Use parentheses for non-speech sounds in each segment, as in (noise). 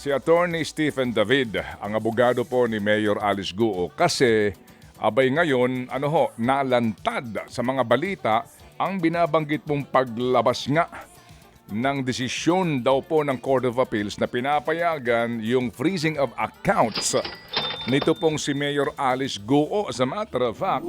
Si Attorney Stephen David, ang abogado po ni Mayor Alice Guo kasi abay ngayon, ano ho, nalantad sa mga balita ang binabanggit mong paglabas nga ng desisyon daw po ng Court of Appeals na pinapayagan yung freezing of accounts nito pong si Mayor Alice Guo. As a matter of fact,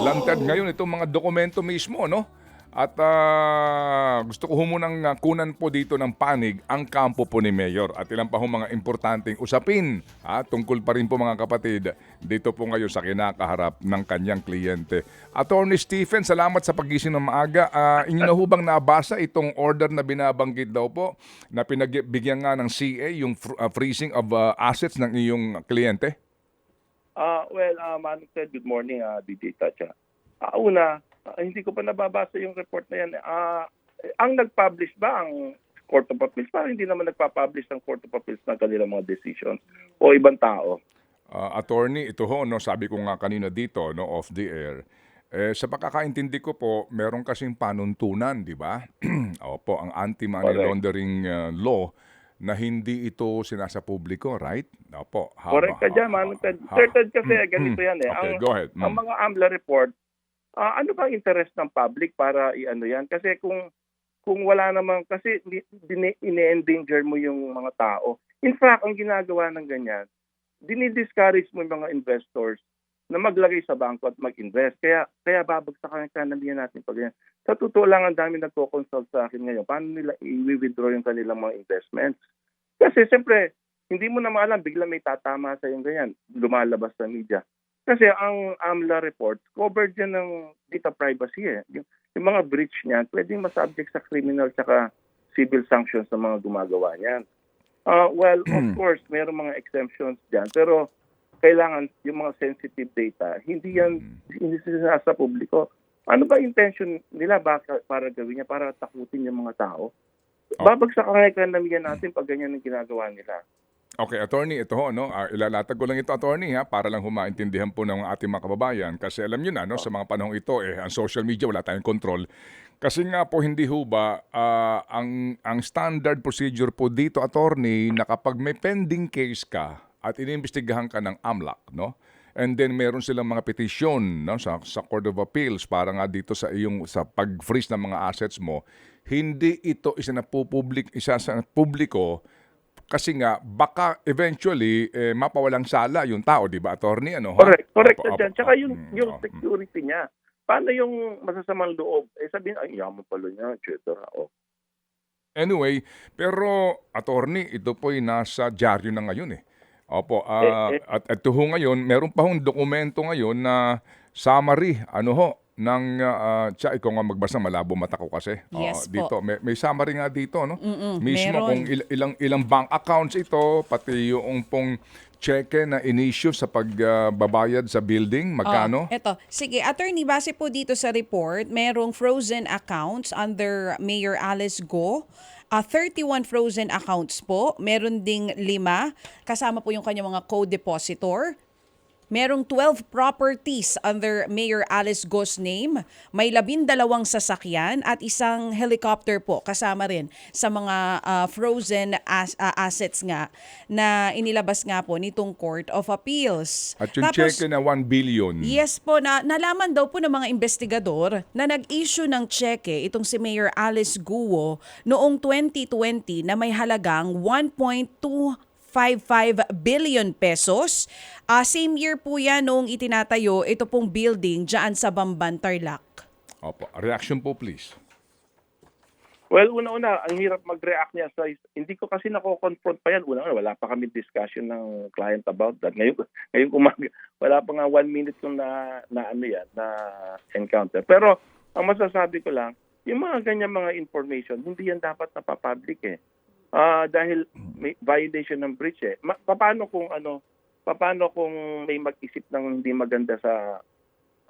lantad ngayon itong mga dokumento mismo, no? At ah, gusto ko humunang ah, kunan po dito ng panig ang kampo po ni Mayor at ilang pa ho mga importanteng usapin ha, tungkol pa rin po mga kapatid dito po ngayon sa kinakaharap ng kanyang kliyente. Attorney Stephen, salamat sa pagising ng maaga. Ah, inyo na ho bang nabasa itong order na binabanggit daw po na pinagbigyan nga ng CA yung fr- ah, freezing of ah, assets ng iyong kliyente? Ah, well, uh, Manong good morning, uh, DJ Tacha. Ah, una, ah, hindi ko pa nababasa yung report na yan. Ah, ang nag-publish ba ang Court of Appeals? Parang hindi naman nagpa-publish ang Court of Appeals ng kanilang mga decisions o ibang tao. Ah, attorney, ito ho, no, sabi ko nga kanina dito, no, off the air, eh, sa pagkakaintindi ko po, meron kasing panuntunan, di ba? (clears throat) Opo, ang anti-money laundering uh, law na hindi ito sinasa publiko, right? Opo. haba- Correct ka dyan, Sir Ted, kasi Mm, ganito mm. yan eh. Okay, ang, go ahead. ang mga AMLA report, ah, ano ba interest ng public para i-ano yan? Kasi kung kung wala namang, kasi ine-endanger mo yung mga tao. In fact, ang ginagawa ng ganyan, dinidiscourage mo yung mga investors na maglagay sa bangko at mag-invest. Kaya kaya babagsakan ang kanamihan natin pag yan. Sa totoo lang, ang dami nagko-consult sa akin ngayon. Paano nila i-withdraw yung kanilang mga investments? Kasi siyempre, hindi mo na maalam, bigla may tatama sa yung ganyan. Lumalabas sa media. Kasi ang AMLA report, covered yan ng data privacy eh. Yung, yung mga breach niyan, pwedeng masubject sa criminal tsaka civil sanctions ng mga gumagawa niyan. Ah, well, of course, mayroong mga exemptions diyan, pero kailangan yung mga sensitive data, hindi yan hindi sila sa publiko. Ano ba intention nila baka para gawin niya para takutin yung mga tao? Oh. Babagsak ang ekonomiya natin pag ganyan ang ginagawa nila. Okay, attorney, ito ho, no? Ah, ilalatag ko lang ito, attorney, ha, para lang humaintindihan po ng ating mga kababayan. Kasi alam nyo na, no, sa mga panahong ito, eh, ang social media, wala tayong control. Kasi nga po, hindi ho ba, ah, ang, ang standard procedure po dito, attorney, na kapag may pending case ka at iniimbestigahan ka ng AMLAC, no? And then meron silang mga petisyon no, sa, sa Court of Appeals para nga dito sa iyong sa pag-freeze ng mga assets mo, hindi ito isa na public, isa sa publiko kasi nga baka eventually eh, mapawalang sala yung tao, di ba, attorney? Ano, ha? Correct, correct dyan. Tsaka yung, mm, yung oh, mm. security niya. Paano yung masasamang loob? Eh sabihin, ay, yaman pala niya, et cetera. Oh. Anyway, pero attorney, ito po'y nasa dyaryo na ngayon eh. Opo, ah, Eh, eh. at ito ho ngayon, meron pa hong dokumento ngayon na summary, ano ho, ng, uh, tsa, ikaw nga magbasa, malabo mata ko kasi. Oo, Yes po. dito, may, may summary nga dito, no? Mm-mm, Mismo meron. kung il- ilang, ilang bank accounts ito, pati yung pong cheque na in-issue sa pagbabayad sa building, magkano? Oh, eto. Sige, attorney, base po dito sa report, merong frozen accounts under Mayor Alice Go. Ah, 31 frozen accounts po. Meron ding lima. Kasama po yung kanyang mga co-depositor. Merong 12 properties under Mayor Alice Go's name. May labindalawang sasakyan at isang helicopter po kasama rin sa mga ah, frozen as- ah, assets nga na inilabas nga po nitong Court of Appeals. At yung Tapos- cheque na 1 billion. Yes po, na, nalaman daw po ng mga investigador na nag-issue ng cheque itong si Mayor Alice Guo noong 2020 na may halagang 1.255 billion pesos. Ah, same year po yan noong itinatayo ito pong building dyan sa Bamban, Tarlac. Opo, reaction po please. Well, una-una, ang hirap mag-react niya sa... Hindi ko kasi nako-confront pa yan. Una-una, wala pa kami discussion ng client about that. Ngayon, (laughs) ngayon umaga, wala pa nga one minute kung na, na ano yan, na encounter. Pero, ang masasabi ko lang, yung mga ganyan mga information, hindi yan dapat napapublic eh. Ah, dahil may violation ng breach eh. Ma- paano kung ano, paano kung may mag-isip ng hindi maganda sa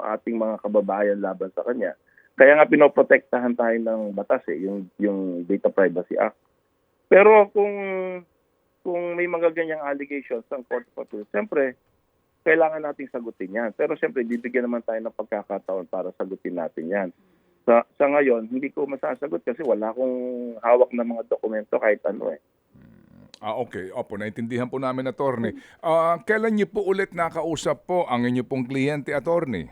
ating mga kababayan laban sa kanya? Kaya nga pinoprotektahan tayo ng batas eh, yung yung Data Privacy Act. Pero kung kung may mga ganyang allegations ng Court of Appeals, siyempre kailangan nating sagutin 'yan. Pero siyempre bibigyan naman tayo ng pagkakataon para sagutin natin 'yan. Sa sa ngayon, hindi ko masasagot kasi wala akong hawak na mga dokumento kahit ano eh. Ah, okay. Opo, naintindihan po namin, attorney. Ah, kailan niyo po ulit nakausap po ang inyo pong kliyente, attorney?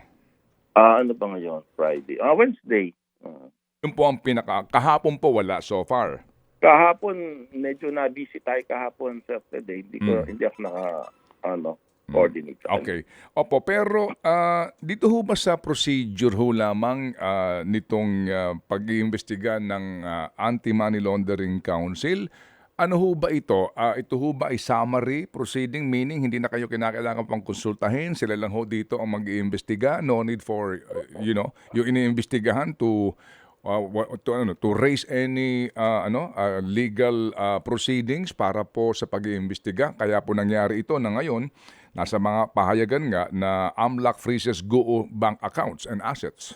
Ah, ano ba ngayon? Friday. Ah, Wednesday. Ah. Yun po ang pinaka... Kahapon po wala so far. kahapon, medyo na-busy tayo kahapon sa Saturday. Hindi, ko, Mm. hindi ako naka, ano, coordinate. Okay. Opo, pero ah, dito ho ba sa procedure ho lamang ah, nitong ah, pag-iimbestiga ng ah, Anti-Money Laundering Council, ano ho ba ito? Ah, ito ho ba ay summary proceeding, meaning hindi na kayo kinakailangan pang konsultahin, sila lang ho dito ang mag-iimbestiga, no need for, uh, you know, yung iniimbestigahan to uh, to ano to raise any uh, ano uh, legal uh, proceedings para po sa pag-iimbestiga kaya po nangyari ito na ngayon nasa mga pahayagan nga na AMLAC freezes GO bank accounts and assets.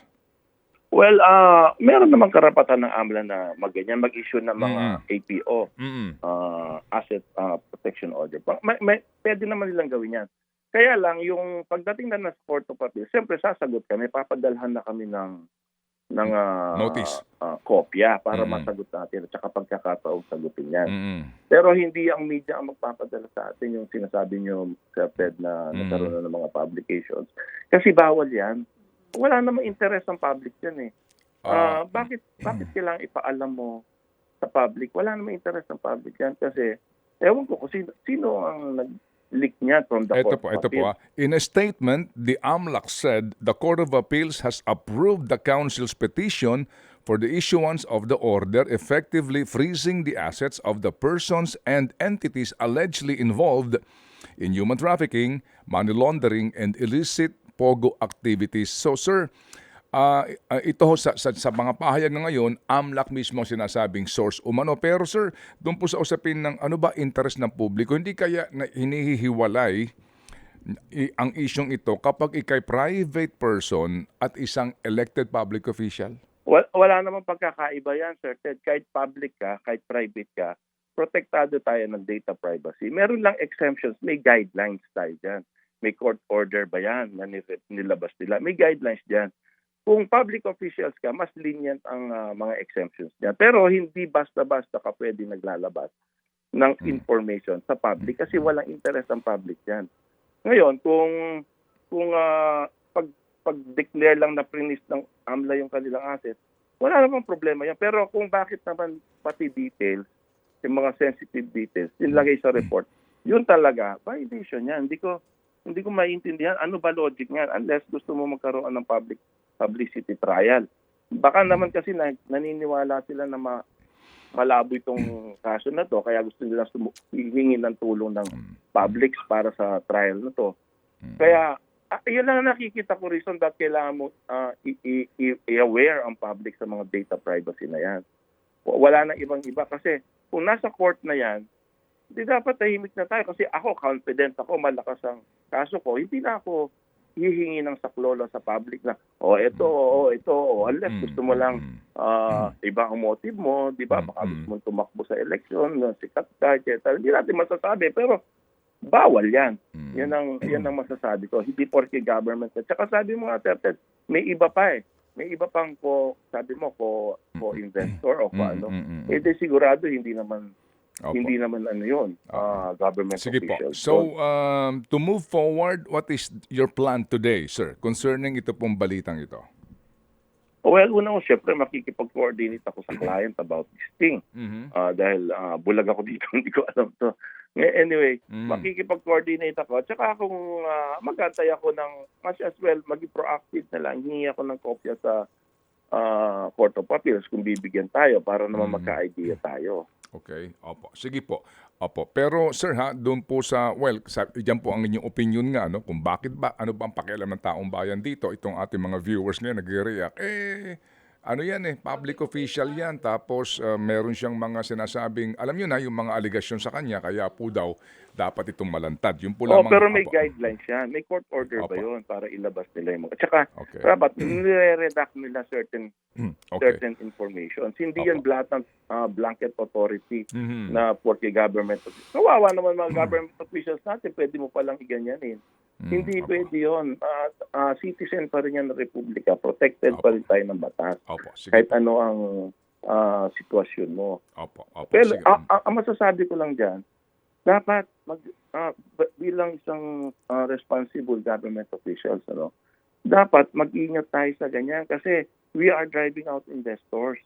Well, ah meron naman karapatan ng AMLA na magganyan, mag-issue ng mga Mm. APO, Mm. ah, Asset ah, Protection Order. May, may, pwede naman nilang gawin yan. Kaya lang, yung pagdating na ng Court of Appeal, siyempre sasagot kami, papadalhan na kami ng ng ah, Notice. ah, kopya para Mm. masagot natin at saka pagkakataong sagutin yan. Mm. Pero hindi ang media ang magpapadala sa atin yung sinasabi nyo, Sir Ted, na Mm. nagkaroon na ng mga publications. Kasi bawal yan. Wala namang interest ang public yan eh. Ah, Ah, bakit bakit kailangan ipaalam mo sa public? Wala namang interest ang public yan kasi ewan ko kung sino, sino ang nag-leak niya from the Ito Court po, of ito po. Appeal. ah. In a statement, the AMLAC said the Court of Appeals has approved the Council's petition for the issuance of the order effectively freezing the assets of the persons and entities allegedly involved in human trafficking, money laundering, and illicit POGO activities. So, sir, Ah, ito ho sa, sa, sa mga pahayag na ngayon, AMLAC mismo ang sinasabing source umano. Pero sir, doon po sa usapin ng ano ba interest ng publiko, hindi kaya na hinihiwalay ang isyong ito kapag ikay private person at isang elected public official? Wala, wala namang pagkakaiba yan, Sir Ted. Kahit public ka, kahit private ka, protektado tayo ng data privacy. Meron lang exemptions, may guidelines tayo dyan. May court order ba yan na nil- nilabas nila? May guidelines dyan. Kung public officials ka, mas lenient ang ah, mga exemptions niya. Pero hindi basta-basta ka pwede naglalabas ng information sa public kasi walang interest ang public dyan. Ngayon, kung kung ah, pag pag-declare lang na prinis ng AMLA yung kanilang asset, wala namang problema yan. Pero kung bakit naman pati details, yung mga sensitive details, nilagay sa report, yun talaga, violation yan. Hindi ko hindi ko maintindihan ano ba logic niyan unless gusto mo magkaroon ng public publicity trial. Baka naman kasi na, naniniwala sila na ma, malabo itong kaso na to kaya gusto nila hihingi ng tulong ng publics para sa trial na to. Kaya ah, yun lang ang nakikita ko reason that kailangan mo i- i-aware ang public sa mga data privacy na yan. Wala nang ibang iba kasi kung nasa court na yan, hindi dapat tahimik na tayo kasi ako confident ako malakas ang kaso ko. Hindi na ako hihingi ng saklolo sa public na oh ito oh ito oh unless Mm, gusto mo lang mm, ah iba ang motive mo, di ba? Mm, Baka mm. gusto mong tumakbo sa election, sikat ka, etc. Hindi natin masasabi, pero bawal yan. mm. Yan ang, (clears throat) yan ang masasabi ko. Hindi porke government. At saka sabi mo nga, Ted, may iba pa eh. May iba pang ko, sabi mo, ko, ko investor o ko Mm, ano. mm, mm, mm. Eh, sigurado hindi naman Opo. hindi naman ano yun, ah, government Sige po. officials. So, um, to move forward, what is your plan today, sir, concerning ito pong balitang ito? well, una ko, syempre, makikipag-coordinate ako sa client about this thing. Mhm. Ah, dahil ah, bulag ako dito, (laughs) hindi ko alam to. Anyway, Mm. makikipag-coordinate ako. At saka kung uh, magantay ako ng, much as well, maging proactive na lang, hingi ako ng kopya sa ah, Court of Appeals kung bibigyan tayo para naman Mm. magka-idea tayo. Okay, opo. Sige po. Opo. Pero sir ha, doon po sa, well, sa, dyan po ang inyong opinion nga, no? Kung bakit ba, ano ba ang pakialam ng taong bayan dito? Itong ating mga viewers ngayon nagre-react. Eh, ano yan eh, public official yan. Tapos uh, meron siyang mga sinasabing, alam nyo na, yung mga aligasyon sa kanya, kaya po daw, dapat itong malantad. Yung po Oh, pero may opo. guidelines yan. May court order ba Opo. yun para ilabas nila yung mga... At saka, Okay. dapat nire-redact nila certain Hmm, okay. certain information. Hindi yan blatant ah, blanket authority Mhm. na porke government. Kawawa naman mga government officials natin, pwede mo palang iganyanin. Mm, Hindi opo. pwede yun. Ah, ah, citizen pa rin yan ng Republika. Protected pa rin tayo ng batas. Opo, sige Kahit ano ang ah, sitwasyon mo. Opo, opo. Pero sige. ah, ang masasabi ko lang dyan, dapat mag, ba- bilang isang ah, responsible government officials, ano, dapat mag-ingat tayo sa ganyan kasi we are driving out investors.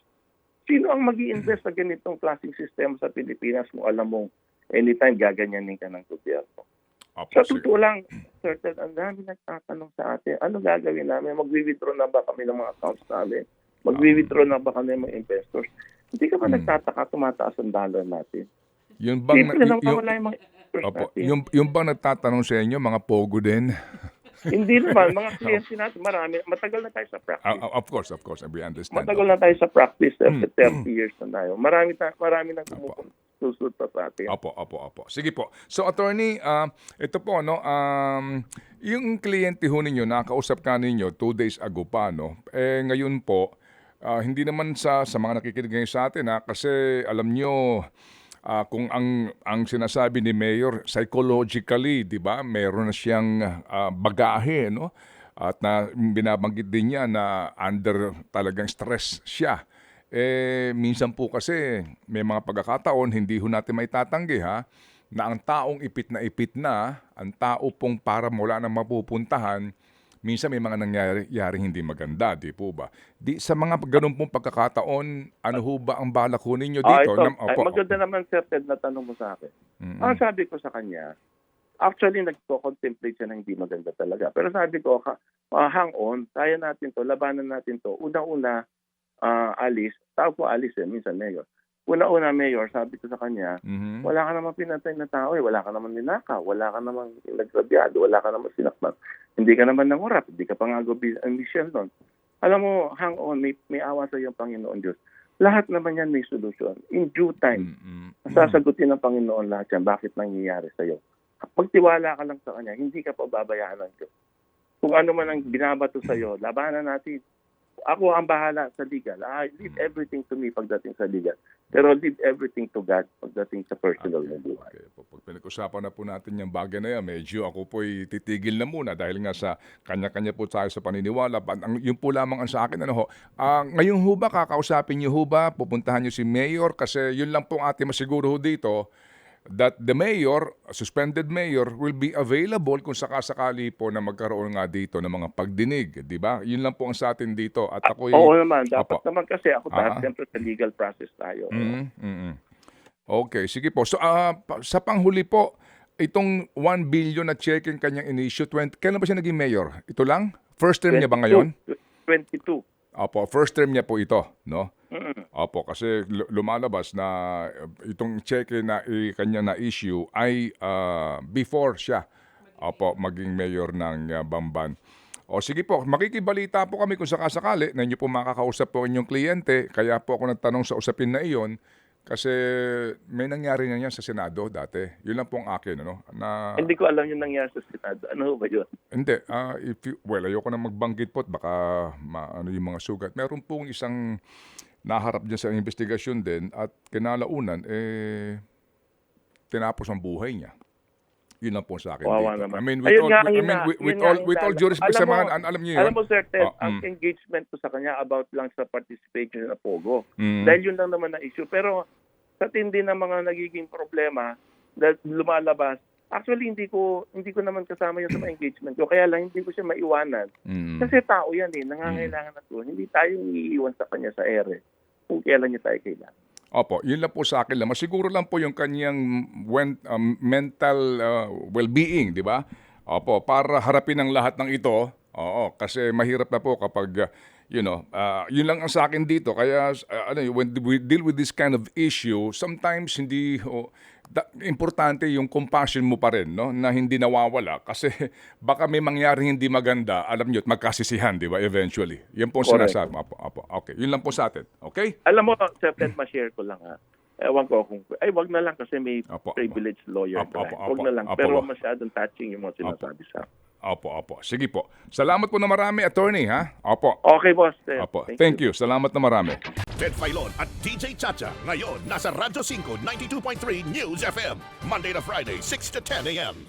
Sino ang mag invest sa ganitong klaseng sistema sa Pilipinas kung alam mong anytime gaganyanin ka ng gobyerno? Opo, Sa totoo lang, Sir Ted, ang dami nagtatanong sa atin, ano gagawin namin? Magwi-withdraw na ba kami ng mga accounts namin? Magwi-withdraw na ba kami ng mga investors? Hindi ka ba Hmm. nagtataka tumataas ang dollar natin? Yung bang, Simple lang yung, mga opo, natin. yung, yung bang nagtatanong sa inyo, mga pogo din? Hindi naman, mga (laughs) kliyente natin, marami. Matagal na tayo sa practice. ah, of course, of course, we understand. Matagal na tayo sa practice. Hmm. 30 years na tayo. Marami, ta- marami nang pumupunta susunod pa sa atin. Opo, opo, opo. Sige po. So, attorney, ah, ito po, no, um, yung kliyente ho ninyo, nakausap ka ninyo two days ago pa, no? Eh, ngayon po, ah, hindi naman sa, sa mga nakikinig ngayon sa atin, ha, kasi alam nyo, ah, kung ang, ang sinasabi ni Mayor, psychologically, di ba, meron na siyang ah, bagahe, no? At na binabanggit din niya na under talagang stress siya. Eh, minsan po kasi may mga pagkakataon, hindi ho natin may tatanggi ha, na ang taong ipit na ipit na, ang tao pong para mula na mapupuntahan, minsan may mga nangyayaring hindi maganda, di po ba? Di, sa mga ganun pong pagkakataon, ano ho ba ang balak ho ninyo Ah, dito? ito, Nam- ay, opo, maganda naman, Sir Ted, na tanong mo sa akin. Mm-mm. Ang sabi ko sa kanya, actually, nagko-contemplate siya na hindi maganda talaga. Pero sabi ko, ah, hang on, kaya natin to, labanan natin to. Unang-una, ah, Alice, tawag ko Alice eh, minsan Mayor. Una-una, Mayor, sabi ko sa kanya, Mhm. wala ka naman pinatay na tao eh, wala ka naman ninakaw, wala ka naman nagrabyado, wala ka naman sinakman. Hindi ka naman nangurap, hindi ka pa nga ambisyon nun. Alam mo, hang on, may, may awa sa iyo ang Panginoon Diyos. Lahat naman yan may solusyon. In due time, Mm-mm. sasagutin ng Panginoon lahat yan. Bakit nangyayari sa iyo? Pagtiwala ka lang sa Kanya, hindi ka pababayaan ng Diyos. Kung ano man ang binabato sa iyo, labanan natin. Ako ang bahala sa legal. I leave everything to me pagdating sa legal. Pero leave everything to God pagdating sa personal na buhay. Okay, po, pag pinag-usapan na po natin yung bagay na yan, medyo ako po'y titigil na muna dahil nga sa kanya-kanya po tayo sa paniniwala. Ang, yun po lamang ang sa akin, ano ho, ah, ngayon ho ba, kakausapin niyo ho ba, pupuntahan niyo si Mayor? Kasi yun lang po ang ating masiguro ho dito, that the mayor, suspended mayor, will be available kung sakasakali po na magkaroon nga dito ng mga pagdinig, di ba? Yun lang po ang sa atin dito. At ako Oo naman. Dapat Opo. naman kasi ako Ah. dahil siyempre sa legal process tayo. Mm, mm, mm. Okay, sige po. So ah, pa- sa panghuli po, itong 1 billion na check yung kanyang in-issue, 20, kailan ba siya naging mayor? Ito lang? First term niya ba ngayon? 22. Opo, first term niya po ito, no? Mm-mm. Opo, kasi lu- lumalabas na uh, itong check na i- kanya na issue ay ah, before siya opo, maging mayor ng ah, Bamban. O sige po, makikibalita po kami kung sakasakali na inyo po makakausap po inyong kliyente. Kaya po ako nagtanong sa usapin na iyon kasi may nangyari na yan sa Senado dati. Yun lang po ang akin, ano? Na, Hindi ko alam yung nangyari sa Senado. Ano ba yun? hindi, ah, if you, well, ayoko na magbanggit po at baka ma, ano yung mga sugat. Meron pong isang naharap dyan sa investigasyon din at kinalaunan, eh, tinapos ang buhay niya. Yun lang po sa akin Kawawa dito. naman. I mean, with Ayun all, nga, I mean, with, with all, with all dala- due respect sa Alam mga, mo- an- alam niyo yun? Alam mo, Sir Ted, Oh, ang mm. engagement ko sa kanya about lang sa participation na Pogo. Mm. Dahil yun lang naman na issue. Pero sa tindi ng mga nagiging problema dahil lumalabas, actually hindi ko hindi ko naman kasama yun sa (clears throat) mga engagement ko. Kaya lang hindi ko siya maiwanan. Mm. Kasi tao yan eh, nangangailangan na to. Hindi tayo iiwan sa kanya sa ere kung kailan niya tayo kailangan. Opo, yun lang po sa akin lang. Masiguro lang po yung kanyang wen- um, mental uh, well-being, di ba? Opo, para harapin ang lahat ng ito. Oo, kasi mahirap na po kapag, uh, you know, uh, yun lang ang sa akin dito. Kaya, uh, ano, when we deal with this kind of issue, sometimes hindi, oh, da- importante yung compassion mo pa rin, no? Na hindi nawawala. Kasi (laughs) baka may mangyaring hindi maganda, alam nyo, magkasisihan, di ba, eventually. Yan po ang sinasabi. Opo, opo, okay. Yun lang po sa atin. Okay? Alam mo, Sir Ted, ma-share ko lang ha. Ewan ko kung, ay wag na lang kasi may Opo. privileged lawyer Opo, tayo. opo, Wag na lang. opo, Pero masyadong touching yung mga sinasabi sa Opo, opo. Sige po. Salamat po na marami, attorney, ha? Opo. Okay, boss. Ted. Opo. Thank you. Salamat na marami. Ted Filon at DJ Chacha. Ngayon, nasa Radyo 5, 92.3 News FM. Monday to Friday, 6 to 10 a.m.